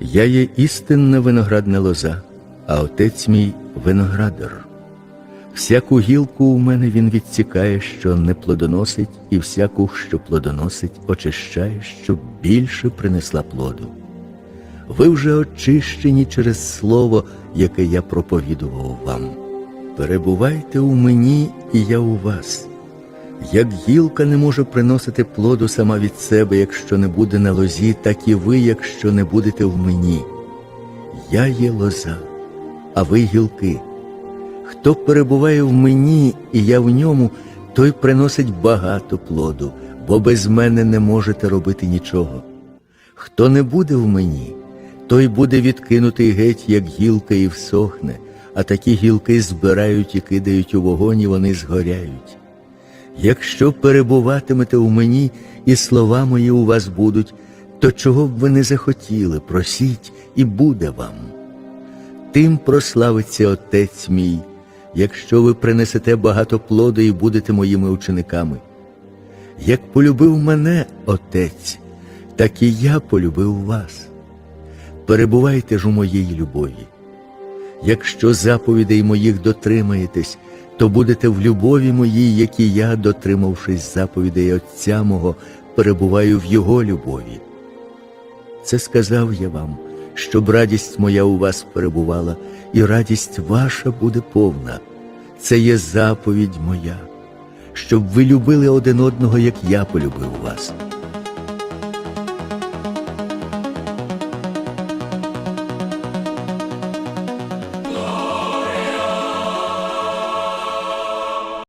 Я є істинна виноградна лоза, а отець мій виноградар. Всяку гілку у мене він відсікає, що не плодоносить, і всяку, що плодоносить, очищає, щоб більше принесла плоду. Ви вже очищені через слово, яке я проповідував вам. Перебувайте у мені, і я у вас. Як гілка не може приносити плоду сама від себе, якщо не буде на лозі, так і ви, якщо не будете в мені. Я є лоза, а ви гілки. Хто перебуває в мені, і я в ньому, той приносить багато плоду, бо без мене не можете робити нічого. Хто не буде в мені, той буде відкинутий геть, як гілка, і всохне, а такі гілки збирають і кидають у вогонь, і вони згоряють. Якщо перебуватимете у мені, і слова мої у вас будуть, то чого б ви не захотіли, просіть, і буде вам. Тим прославиться Отець мій, якщо ви принесете багато плоду і будете моїми учениками. Як полюбив мене Отець, так і я полюбив вас. Перебувайте ж у моїй любові. Якщо заповідей моїх дотримаєтесь, то будете в любові моїй, як і я, дотримавшись заповідей Отця мого, перебуваю в Його любові. Це сказав я вам, щоб радість моя у вас перебувала, і радість ваша буде повна. Це є заповідь моя, щоб ви любили один одного, як я полюбив вас.